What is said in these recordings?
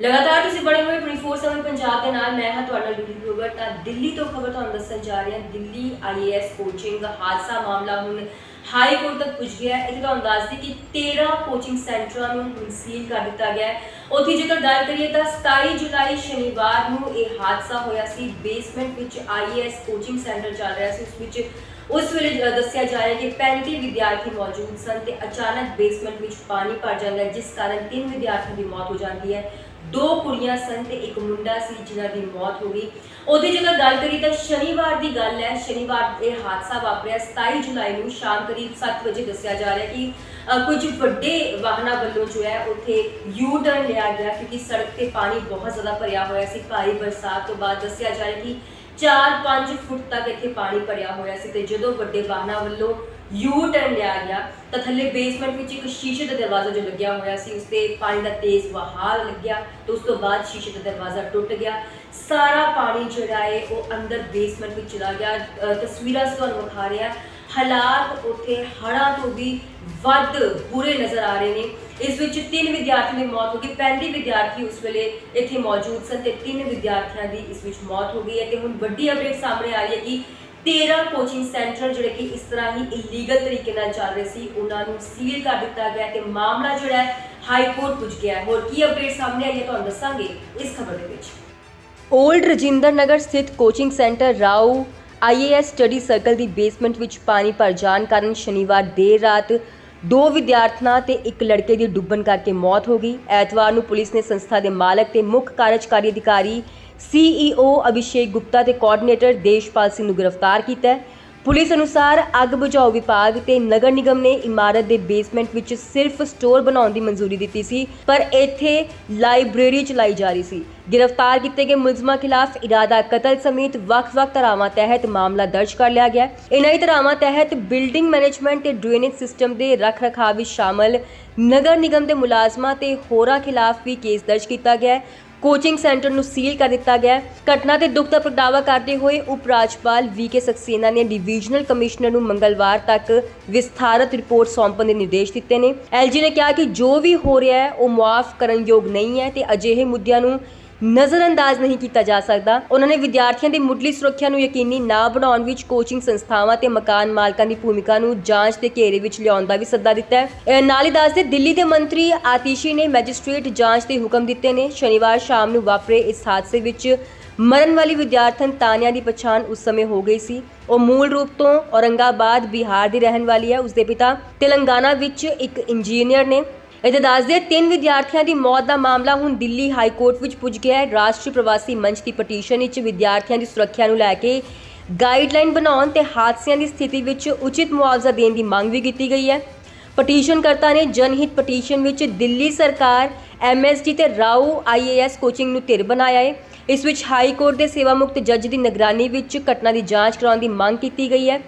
ਲਗਾਤਾਰ ਤੁਸੀਂ ਬਣੇ ਹੋਏ 24/7 ਪੰਜਾਬ ਦੇ ਨਾਲ, ਮੈਂ ਹਾਂ ਤੁਹਾਡਾ ਲੂਲੀ ਗਰੋਵਰ। ਤਾਂ ਦਿੱਲੀ ਤੋਂ ਖਬਰ ਤੁਹਾਨੂੰ ਦੱਸਣ ਜਾ ਰਹੀ ਹਾਂ। ਦਿੱਲੀ ਆਈਏਐਸ ਕੋਚਿੰਗ ਹਾਦਸਾ ਮਾਮਲਾ ਹੁਣ ਹਾਈ ਕੋਰਟ ਤੱਕ ਪੁੱਜ ਗਿਆ ਹੈ। ਇੱਥੇ ਤੁਹਾਨੂੰ ਦੱਸ ਦਈਏ ਕਿ 13 ਕੋਚਿੰਗ ਸੈਂਟਰਾਂ ਨੂੰ ਹੁਣ ਸੀਲ ਕਰ ਦਿੱਤਾ ਗਿਆ ਹੈ। ਉੱਥੇ ਜੇਕਰ ਗੱਲ ਕਰੀਏ ਤਾਂ 27 ਜੁਲਾਈ ਸ਼ਨੀਵਾਰ ਨੂੰ ਇਹ ਹਾਦਸਾ ਹੋਇਆ ਸੀ। ਬੇਸਮੈਂਟ ਵਿੱਚ ਆਈਏਐਸ ਕੋਚਿੰਗ ਸੈਂਟਰ ਚੱਲ ਰਿਹਾ ਸੀ। ਉਸ ਵਿੱਚ ਉਸ ਵੇਲੇ ਦੱਸਿਆ ਜਾ ਰਿਹਾ ਕਿ 35 ਵਿਦਿਆਰਥੀ ਮੌਜੂਦ ਸਨ ਤੇ ਅਚਾਨਕ ਬੇਸਮੈਂਟ ਵਿੱਚ ਪਾਣੀ ਭਰ ਜਾਂਦਾ ਹੈ, ਜਿਸ ਕਾਰਨ ਤਿੰਨ ਵਿਦਿਆਰਥੀਆਂ ਦੀ ਮੌਤ ਹੋ ਜਾਂਦੀ ਹੈ। ਦੋ ਕੁੜੀਆਂ ਸਨ ਤੇ ਇੱਕ ਮੁੰਡਾ ਸੀ ਜਿਨ੍ਹਾਂ ਦੀ ਮੌਤ ਹੋ ਗਈ। ਉਹਦੀ ਜੇਕਰ ਗੱਲ ਕਰੀ ਤਾਂ ਸ਼ਨੀਵਾਰ ਦੀ ਗੱਲ ਹੈ। ਸ਼ਨੀਵਾਰ ਇਹ ਹਾਦਸਾ ਵਾਪਰਿਆ। 27 ਜੁਲਾਈ ਨੂੰ ਸ਼ਾਮ ਕਰੀਬ 7 ਵਜੇ ਦੱਸਿਆ ਜਾ ਰਿਹਾ ਕਿ ਕੁਝ ਵੱਡੇ ਵਾਹਨਾਂ ਵੱਲੋਂ ਜੋ ਹੈ ਉੱਥੇ ਯੂ ਟਰਨ ਲਿਆ ਗਿਆ ਕਿਉਂਕਿ ਸੜਕ ਤੇ ਪਾਣੀ ਬਹੁਤ ਜ਼ਿਆਦਾ ਭਰਿਆ ਹੋਇਆ ਸੀ। ਭਾਰੀ ਬਰਸਾਤ ਤੋਂ ਬਾਅਦ ਦੱਸਿਆ ਜਾ ਰਿਹਾ ਕਿ 4-5 ਫੁੱਟ ਤੱਕ ਇੱਥੇ ਪਾਣੀ ਭਰਿਆ ਹੋਇਆ ਸੀ ਤੇ ਜਦੋਂ ਵੱਡੇ ਵਾਹਨਾਂ ਵੱਲੋਂ ਯੂ ਟਰਨ ਲਿਆ ਗਿਆ ਤਾਂ ਥੱਲੇ ਬੇਸਮੈਂਟ ਵਿੱਚ ਇੱਕ ਸ਼ੀਸ਼ੇ ਦਾ ਦਰਵਾਜ਼ਾ ਜੋ ਲੱਗਿਆ ਹੋਇਆ ਸੀ ਉਸ ਤੇ ਪਾਣੀ ਦਾ ਤੇਜ਼ ਵਹਾਅ ਲੱਗਿਆ ਤੇ ਉਸ ਤੋਂ ਬਾਅਦ ਸ਼ੀਸ਼ੇ ਦਾ ਦਰਵਾਜ਼ਾ ਟੁੱਟ ਗਿਆ। ਸਾਰਾ ਪਾਣੀ ਜਿਹੜਾ ਹੈ, ਉਹ ਅੰਦਰ ਬੇਸਮੈਂਟ ਵਿੱਚ ਚਲਾ ਗਿਆ। ਤਸਵੀਰਾਂ ਤੁਹਾਨੂੰ ਵਿਖਾ ਰਿਹਾ ਹਾਲਾਤ ਉੱਥੇ ਹੜ੍ਹਾਂ ਤੋਂ ਵੀ ਵੱਧ ਬੁਰੇ ਨਜ਼ਰ ਆ ਰਹੇ ਨੇ। ਇਸ ਵਿੱਚ ਤਿੰਨ ਵਿਦਿਆਰਥੀਆਂ ਦੀ ਮੌਤ ਹੋ ਗਈ। 35 ਵਿਦਿਆਰਥੀ ਉਸ ਵੇਲੇ ਇੱਥੇ ਮੌਜੂਦ ਸਨ ਤੇ ਤਿੰਨ ਵਿਦਿਆਰਥੀਆਂ ਦੀ ਇਸ ਵਿੱਚ ਮੌਤ ਹੋ ਗਈ ਹੈ ਤੇ ਹੁਣ ਵੱਡੀ ਅਪਡੇਟ ਸਾਹਮਣੇ ਆ ਰਹੀ ਹੈ ਕਿ 13 ਕੋਚਿੰਗ ਸੈਂਟਰ ਜਿਹੜੇ ਕਿ ਇਸ ਤਰ੍ਹਾਂ ਹੀ ਇਲੀਗਲ ਤਰੀਕੇ ਨਾਲ ਚੱਲ ਰਹੇ ਸੀ, ਉਹਨਾਂ ਨੂੰ ਸੀਲ ਕਰ ਦਿੱਤਾ ਗਿਆ ਤੇ ਮਾਮਲਾ ਜਿਹੜਾ ਹੈ ਹਾਈ ਕੋਰਟ ਪੁੱਜ ਗਿਆ ਹੈ। ਹੋਰ ਕੀ ਅਪਡੇਟ ਸਾਹਮਣੇ ਆਈ ਹੈ, ਤੁਹਾਨੂੰ ਦੱਸਾਂਗੇ ਇਸ ਖਬਰ ਦੇ ਵਿੱਚ। ਓਲਡ ਰਜਿੰਦਰ ਨਗਰ ਸਥਿਤ coaching centre Rao IAS study circle ਦੀ ਬੇਸਮੈਂਟ ਵਿੱਚ ਪਾਣੀ ਭਰ ਜਾਣ ਕਾਰਨ ਸ਼ਨੀਵਾਰ ਦੇਰ ਰਾਤ ਦੋ ਵਿਦਿਆਰਥਣਾਂ ਤੇ ਇੱਕ ਲੜਕੇ ਦੀ ਡੁੱਬਣ ਕਰਕੇ ਮੌਤ ਹੋ ਗਈ। ਐਤਵਾਰ ਨੂੰ ਪੁਲਿਸ ਨੇ ਸੰਸਥਾ ਦੇ ਮਾਲਕ ਤੇ ਮੁੱਖ ਕਾਰਜਕਾਰੀ ਅਧਿਕਾਰੀ ਸੀਈਓ ਅਭਿਸ਼ੇਕ ਗੁਪਤਾ ਤੇ ਕੋਆਰਡੀਨੇਟਰ ਦੇਸ਼ਪਾਲ ਸਿੰਘ ਨੂੰ ਗ੍ਰਿਫਤਾਰ ਕੀਤਾ ਹੈ। ਪੁਲਿਸ ਅਨੁਸਾਰ ਅੱਗ ਬੁਝਾਊ ਵਿਭਾਗ ਤੇ ਨਗਰ ਨਿਗਮ ਨੇ ਇਮਾਰਤ ਦੇ ਬੇਸਮੈਂਟ ਵਿੱਚ ਸਿਰਫ ਸਟੋਰ ਬਣਾਉਣ ਦੀ ਮਨਜ਼ੂਰੀ ਦਿੱਤੀ ਸੀ, ਪਰ ਇੱਥੇ ਲਾਇਬ੍ਰੇਰੀ ਚਲਾਈ ਜਾ ਰਹੀ ਸੀ। ਗ੍ਰਿਫਤਾਰ ਕੀਤੇ ਗਏ ਮੁਲਜ਼ਮਾਂ ਖਿਲਾਫ ਇਰਾਦਾ ਕਤਲ ਸਮੇਤ ਵੱਖ-ਵੱਖ ਧਾਰਾਵਾਂ ਤਹਿਤ ਮਾਮਲਾ ਦਰਜ ਕਰ ਲਿਆ ਗਿਆ ਹੈ। ਇਨ੍ਹਾਂ ਹੀ ਧਾਰਾਵਾਂ ਤਹਿਤ ਬਿਲਡਿੰਗ ਮੈਨੇਜਮੈਂਟ ਤੇ ਡਰੇਨੇਜ ਸਿਸਟਮ ਦੇ ਰੱਖ-ਰਖਾਅ ਵਿੱਚ ਸ਼ਾਮਲ ਨਗਰ ਨਿਗਮ ਦੇ ਮੁਲਾਜ਼ਮਾਂ ਤੇ ਹੋਰਾਂ ਖਿਲਾਫ ਵੀ ਕੇਸ ਦਰਜ ਕੀਤਾ ਗਿਆ ਕੋਚਿੰਗ ਸੈਂਟਰ ਨੂੰ ਸੀਲ ਕਰ ਦਿੱਤਾ ਗਿਆ। ਘਟਨਾ ਤੇ ਦੁੱਖ ਦਾ ਪ੍ਰਗਟਾਵਾ ਕਰਦੇ ਹੋਏ ਉਪ ਰਾਜਪਾਲ ਵੀ ਕੇ ਸਕਸੇਨਾ ਨੇ ਡਿਵੀਜ਼ਨਲ ਕਮਿਸ਼ਨਰ ਨੂੰ ਮੰਗਲਵਾਰ ਤੱਕ ਵਿਸਥਾਰਤ ਰਿਪੋਰਟ ਸੌਂਪਣ ਦੇ ਨਿਰਦੇਸ਼ ਦਿੱਤੇ ਨੇ। ਐਲਜੀ ਨੇ ਕਿਹਾ ਕਿ ਜੋ ਵੀ ਹੋ ਰਿਹਾ ਹੈ, ਉਹ ਮੁਆਫ ਕਰਨ ਯੋਗ ਨਹੀਂ ਹੈ ਤੇ ਅਜਿਹੇ ਮੁੱਦਿਆਂ ਨੂੰ ਨਜ਼ਰਅੰਦਾਜ਼ ਨਹੀਂ ਕੀਤਾ ਜਾ ਸਕਦਾ। ਉਹਨਾਂ ਨੇ ਵਿਦਿਆਰਥੀਆਂ ਦੀ ਮੁੱਢਲੀ ਸੁਰੱਖਿਆ ਨੂੰ ਯਕੀਨੀ ਨਾ ਬਣਾਉਣ ਵਿੱਚ ਕੋਚਿੰਗ ਸੰਸਥਾਵਾਂ ਤੇ ਮਕਾਨ ਮਾਲਕਾਂ ਦੀ ਭੂਮਿਕਾ ਨੂੰ ਜਾਂਚ ਦੇ ਘੇਰੇ ਵਿੱਚ ਲਿਆਉਣ ਦਾ ਵੀ ਸੱਦਾ ਦਿੱਤਾ ਹੈ। ਨਾਲ ਹੀ ਦੱਸਦੇ, ਦਿੱਲੀ ਦੇ ਮੰਤਰੀ ਆਤੀਸ਼ੀ ਨੇ ਮੈਜਿਸਟ੍ਰੇਟ ਜਾਂਚ ਦੇ ਹੁਕਮ ਦਿੱਤੇ ਨੇ। ਸ਼ਨੀਵਾਰ ਸ਼ਾਮ ਨੂੰ ਵਾਪਰੇ ਇਸ ਹਾਦਸੇ ਵਿੱਚ ਮਰਨ ਵਾਲੀ ਵਿਦਿਆਰਥਣ ਤਾਨਿਆ ਦੀ ਪਛਾਣ ਉਸ ਸਮੇਂ ਹੋ ਗਈ ਸੀ। ਉਹ ਮੂਲ ਰੂਪ ਤੋਂ ਔਰੰਗਾਬਾਦ, ਬਿਹਾਰ ਦੀ ਰਹਿਣ ਵਾਲੀ ਹੈ। ਉਸਦੇ ਪਿਤਾ ਤੇਲੰਗਾਨਾ ਵਿੱਚ ਇੱਕ ਇੰਜੀਨੀਅਰ ਨੇ। ਇੱਥੇ ਦੱਸਦੇ ਤਿੰਨ ਵਿਦਿਆਰਥੀਆਂ ਦੀ ਮੌਤ ਦਾ ਮਾਮਲਾ ਹੁਣ ਦਿੱਲੀ ਹਾਈ ਕੋਰਟ ਵਿੱਚ ਪੁੱਜ ਗਿਆ ਹੈ। ਰਾਸ਼ਟਰੀ ਪ੍ਰਵਾਸੀ ਮੰਚ ਦੀ ਪਟੀਸ਼ਨ ਵਿੱਚ ਵਿਦਿਆਰਥੀਆਂ ਦੀ ਸੁਰੱਖਿਆ ਨੂੰ ਲੈ ਕੇ ਗਾਈਡਲਾਈਨ ਬਣਾਉਣ ਤੇ ਹਾਦਸਿਆਂ ਦੀ ਸਥਿਤੀ ਵਿੱਚ ਉਚਿਤ ਮੁਆਵਜ਼ਾ ਦੇਣ ਦੀ ਮੰਗ ਵੀ ਕੀਤੀ ਗਈ ਹੈ। ਪਟੀਸ਼ਨਕਰਤਾ ਨੇ ਜਨਹਿਤ ਪਟੀਸ਼ਨ ਵਿੱਚ ਦਿੱਲੀ ਸਰਕਾਰ ਐਮਐਸਡੀ ਤੇ ਰਾਓ ਆਈਏਐਸ ਕੋਚਿੰਗ ਨੂੰ ਧਿਰ ਬਣਾਇਆ ਹੈ। ਇਸ ਵਿੱਚ ਹਾਈ ਕੋਰਟ ਦੇ ਸੇਵਾ ਮੁਕਤ ਜੱਜ ਦੀ ਨਿਗਰਾਨੀ ਵਿੱਚ ਘਟਨਾ ਦੀ ਜਾਂਚ ਕਰਾਉਣ ਦੀ ਮੰਗ ਕੀਤੀ ਗਈ ਹੈ।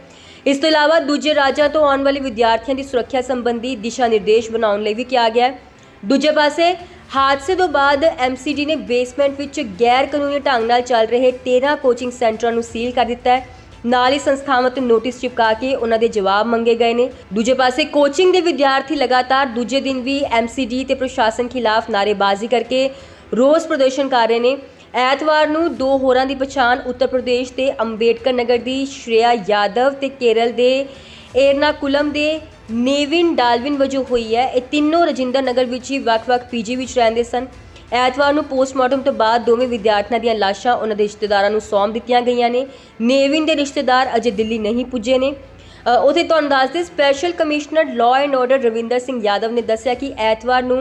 ਇਸ ਤੋਂ ਇਲਾਵਾ ਦੂਜੇ ਰਾਜਾਂ ਤੋਂ ਆਉਣ ਵਾਲੇ ਵਿਦਿਆਰਥੀਆਂ ਦੀ ਸੁਰੱਖਿਆ ਸੰਬੰਧੀ ਦਿਸ਼ਾ ਨਿਰਦੇਸ਼ ਬਣਾਉਣ ਲਈ ਵੀ ਕਿਹਾ ਗਿਆ ਹੈ। ਦੂਜੇ ਪਾਸੇ, ਹਾਦਸੇ ਤੋਂ ਬਾਅਦ ਐਮਸੀਡੀ ਨੇ ਬੇਸਮੈਂਟ ਵਿੱਚ ਗੈਰ ਕਾਨੂੰਨੀ ਢੰਗ ਨਾਲ ਚੱਲ ਰਹੇ 13 ਕੋਚਿੰਗ ਸੈਂਟਰਾਂ ਨੂੰ ਸੀਲ ਕਰ ਦਿੱਤਾ ਹੈ। ਨਾਲ ਹੀ ਸੰਸਥਾਵਾਂ ਤੋਂ ਨੋਟਿਸ ਚਿਪਕਾ ਕੇ ਉਹਨਾਂ ਦੇ ਜਵਾਬ ਮੰਗੇ ਗਏ ਨੇ। ਦੂਜੇ ਪਾਸੇ ਕੋਚਿੰਗ ਦੇ ਵਿਦਿਆਰਥੀ ਲਗਾਤਾਰ ਦੂਜੇ ਦਿਨ ਵੀ ਐਮਸੀਡੀ ਤੇ ਪ੍ਰਸ਼ਾਸਨ ਖਿਲਾਫ ਨਾਅਰੇਬਾਜ਼ੀ ਕਰਕੇ ਰੋਸ ਪ੍ਰਦਰਸ਼ਨ ਕਰ ਰਹੇ ਨੇ। ਐਤਵਾਰ ਨੂੰ ਦੋ ਹੋਰਾਂ ਦੀ ਪਛਾਣ ਉੱਤਰ ਪ੍ਰਦੇਸ਼ ਦੇ ਅੰਬੇਡਕਰ ਨਗਰ ਦੀ ਸ਼੍ਰੇਆ ਯਾਦਵ ਤੇ ਕੇਰਲ ਦੇ ਏਰਨਾਕੁਲਮ ਦੇ ਨੇਵਿਨ ਡਾਲਵਿਨ ਵਜੋਂ ਹੋਈ ਹੈ। ਇਹ ਤਿੰਨੋਂ ਰਜਿੰਦਰ ਨਗਰ ਵਿੱਚ ਹੀ ਵੱਖ-ਵੱਖ ਪੀਜੀ ਵਿੱਚ ਰਹਿੰਦੇ ਸਨ। ਐਤਵਾਰ ਨੂੰ ਪੋਸਟਮਾਰਟਮ ਤੋਂ ਬਾਅਦ ਦੋਵੇਂ ਵਿਦਿਆਰਥੀਆਂ ਦੀਆਂ ਲਾਸ਼ਾਂ ਉਹਨਾਂ ਦੇ ਰਿਸ਼ਤੇਦਾਰਾਂ ਨੂੰ ਸੌਂਪ ਦਿੱਤੀਆਂ ਗਈਆਂ ਨੇ। ਨੇਵਿਨ ਦੇ ਰਿਸ਼ਤੇਦਾਰ ਅਜੇ ਦਿੱਲੀ ਨਹੀਂ ਪੁੱਜੇ ਨੇ। ਉਥੇ ਤੁਹਾਨੂੰ ਦੱਸਦੇ special commissioner law and order Ravinder Singh Yadav ਨੇ ਦੱਸਿਆ ਕਿ ਐਤਵਾਰ ਨੂੰ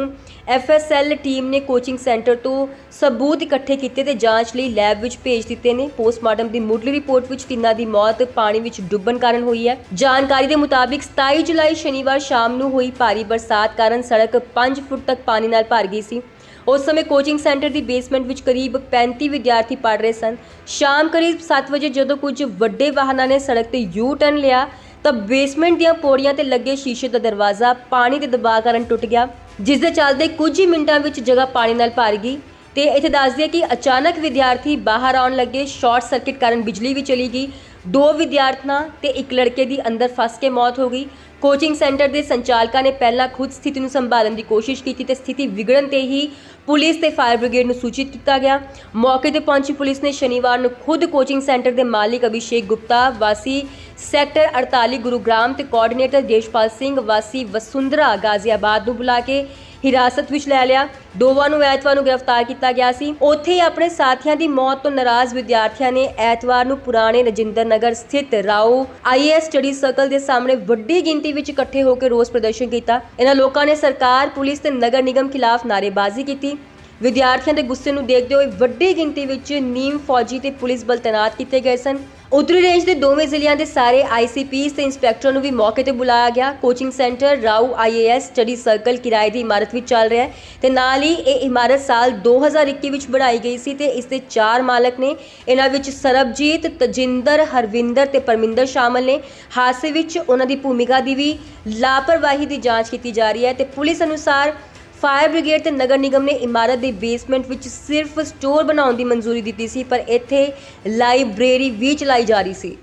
ਐਫਐਸਐਲ ਟੀਮ ਨੇ ਕੋਚਿੰਗ ਸੈਂਟਰ ਤੋਂ ਸਬੂਤ ਇਕੱਠੇ ਕੀਤੇ ਤੇ ਜਾਂਚ ਲਈ ਲੈਬ ਵਿੱਚ ਭੇਜ ਦਿੱਤੇ ਨੇ। ਪੋਸਟਮਾਰਟਮ ਦੀ ਮੁੱਢਲੀ ਰਿਪੋਰਟ ਵਿੱਚ ਤਿੰਨਾਂ ਦੀ ਮੌਤ ਪਾਣੀ ਵਿੱਚ ਡੁੱਬਣ ਕਾਰਨ ਹੋਈ ਹੈ। ਜਾਣਕਾਰੀ ਦੇ ਮੁਤਾਬਿਕ 27 ਜੁਲਾਈ ਸ਼ਨੀਵਾਰ ਸ਼ਾਮ ਨੂੰ ਹੋਈ ਭਾਰੀ ਬਰਸਾਤ ਕਾਰਨ ਸੜਕ 5 ਫੁੱਟ ਤੱਕ ਪਾਣੀ ਨਾਲ ਭਰ ਗਈ ਸੀ। ਉਸ ਸਮੇਂ ਕੋਚਿੰਗ ਸੈਂਟਰ ਦੀ ਬੇਸਮੈਂਟ ਵਿੱਚ ਕਰੀਬ 35 ਵਿਦਿਆਰਥੀ ਪੜ ਰਹੇ ਸਨ। ਸ਼ਾਮ ਕਰੀਬ 7 ਵਜੇ ਜਦੋਂ ਕੁਝ ਵੱਡੇ ਵਾਹਨਾਂ ਨੇ ਸੜਕ ਤੇ ਯੂ ਟਰਨ ਲਿਆ ਤਾਂ ਬੇਸਮੈਂਟ ਦੀਆਂ ਪੌੜੀਆਂ ਤੇ ਲੱਗੇ ਸ਼ੀਸ਼ੇ ਦਾ ਦਰਵਾਜ਼ਾ ਪਾਣੀ ਦੇ ਦਬਾਅ ਕਾਰਨ ਟੁੱਟ ਗਿਆ, ਜਿਸ ਦੇ ਚੱਲਦੇ ਕੁਝ ਹੀ ਮਿੰਟਾਂ ਵਿੱਚ ਜਗ੍ਹਾ ਪਾਣੀ ਨਾਲ ਭਰ ਗਈ ਤੇ ਇੱਥੇ ਦੱਸ ਦਈਏ ਕਿ ਅਚਾਨਕ ਵਿਦਿਆਰਥੀ ਬਾਹਰ ਆਉਣ ਲੱਗੇ, ਸ਼ਾਰਟ ਸਰਕਟ ਕਾਰਨ ਬਿਜਲੀ ਵੀ ਚਲੀ ਗਈ ਦੋ ਵਿਦਿਆਰਥਣਾਂ ਤੇ ਇੱਕ ਲੜਕੇ ਦੀ ਅੰਦਰ ਫਸ ਕੇ ਮੌਤ ਹੋ ਗਈ। ਕੋਚਿੰਗ ਸੈਂਟਰ ਦੇ ਸੰਚਾਲਕਾਂ ਨੇ ਪਹਿਲਾਂ ਖੁਦ ਸਥਿਤੀ ਨੂੰ ਸੰਭਾਲਣ ਦੀ ਕੋਸ਼ਿਸ਼ ਕੀਤੀ ਤੇ ਸਥਿਤੀ ਵਿਗੜਨ ਤੇ ਹੀ ਪੁਲਿਸ ਤੇ ਫਾਇਰ ਬ੍ਰਿਗੇਡ ਨੂੰ ਸੂਚਿਤ ਕੀਤਾ ਗਿਆ। ਮੌਕੇ ਤੇ ਪਹੁੰਚੀ ਪੁਲਿਸ ਨੇ ਸ਼ਨੀਵਾਰ ਨੂੰ ਖੁਦ ਕੋਚਿੰਗ ਸੈਂਟਰ ਦੇ ਮਾਲਿਕ ਅਭਿਸ਼ੇਕ ਗੁਪਤਾ, ਵਾਸੀ ਸੈਕਟਰ 48 ਗੁਰੂਗ੍ਰਾਮ ਤੇ ਕੋਆਰਡੀਨੇਟਰ ਦੇਸ਼ਪਾਲ ਸਿੰਘ, ਵਾਸੀ ਵਸੁੰਧਰਾ ਗਾਜ਼ੀਆਬਾਦ ਨੂੰ ਬੁਲਾ ਕੇ ਹਿਰਾਸਤ ਵਿੱਚ ਲੈ ਲਿਆ। ਦੋਵਾਂ ਨੂੰ ਐਤਵਾਰ ਨੂੰ ਗ੍ਰਿਫਤਾਰ ਕੀਤਾ ਗਿਆ ਸੀ। ਉੱਥੇ ਹੀ ਆਪਣੇ ਸਾਥੀਆਂ ਦੀ ਮੌਤ ਤੋਂ ਨਾਰਾਜ਼ ਵਿਦਿਆਰਥੀਆਂ ਨੇ ਐਤਵਾਰ ਨੂੰ ਪੁਰਾਣੇ ਰਜਿੰਦਰ ਨਗਰ ਸਥਿਤ ਰਾਓ ਆਈਐਸ ਸਟੱਡੀ ਸਰਕਲ ਦੇ ਸਾਹਮਣੇ ਵੱਡੀ ਗਿਣਤੀ ਵਿੱਚ ਇਕੱਠੇ ਹੋ ਕੇ ਰੋਸ ਪ੍ਰਦਰਸ਼ਨ ਕੀਤਾ। ਇਹਨਾਂ ਲੋਕਾਂ ਨੇ ਸਰਕਾਰ, ਪੁਲਿਸ ਤੇ ਨਗਰ ਨਿਗਮ ਖਿਲਾਫ ਨਾਅਰੇਬਾਜ਼ੀ ਕੀਤੀ। ਵਿਦਿਆਰਥੀਆਂ ਦੇ ਗੁੱਸੇ ਨੂੰ ਦੇਖਦੇ ਹੋਏ ਵੱਡੀ ਗਿਣਤੀ ਵਿੱਚ ਨੀਮ ਫੌਜੀ ਤੇ ਪੁਲਿਸ ਬਲ ਤੈਨਾਤ ਕੀਤੇ ਗਏ ਸਨ। ਉੱਤਰੀ ਰੇਂਜ ਦੇ ਦੋਵੇਂ ਜ਼ਿਲ੍ਹਿਆਂ ਦੇ ਸਾਰੇ ਆਈਸੀਪੀਸ ਤੇ ਇੰਸਪੈਕਟਰਾਂ ਨੂੰ ਵੀ ਮੌਕੇ ਤੇ ਬੁਲਾਇਆ ਗਿਆ। Coaching centre, Rao IAS study circle, ਕਿਰਾਏ ਦੀ ਇਮਾਰਤ ਵਿੱਚ ਚੱਲ ਰਿਹਾ ਹੈ ਤੇ ਨਾਲ ਹੀ ਇਹ ਇਮਾਰਤ ਸਾਲ 2021 ਵਿੱਚ ਬਣਾਈ ਗਈ ਸੀ ਤੇ ਇਸ ਦੇ ਚਾਰ ਮਾਲਕ ਨੇ ਇਹਨਾਂ ਵਿੱਚ ਸਰਬਜੀਤ, ਤਜਿੰਦਰ, ਹਰਵਿੰਦਰ ਤੇ ਪਰਮਿੰਦਰ ਸ਼ਾਮਲ ਨੇ। ਹਾਦਸੇ ਵਿੱਚ ਉਹਨਾਂ ਦੀ ਭੂਮਿਕਾ ਦੀ ਵੀ ਲਾਪਰਵਾਹੀ ਦੀ ਜਾਂਚ ਕੀਤੀ ਜਾ ਰਹੀ ਹੈ ਤੇ ਪੁਲਿਸ ਅਨੁਸਾਰ ਫਾਇਰ ਬ੍ਰਿਗੇਡ ਤੇ ਨਗਰ ਨਿਗਮ ਨੇ ਇਮਾਰਤ ਦੇ ਬੇਸਮੈਂਟ ਵਿੱਚ ਸਿਰਫ ਸਟੋਰ ਬਣਾਉਣ ਦੀ ਮਨਜ਼ੂਰੀ ਦਿੱਤੀ ਸੀ, ਪਰ ਇੱਥੇ ਲਾਇਬ੍ਰੇਰੀ ਵੀ ਚਲਾਈ ਜਾ ਰਹੀ ਸੀ।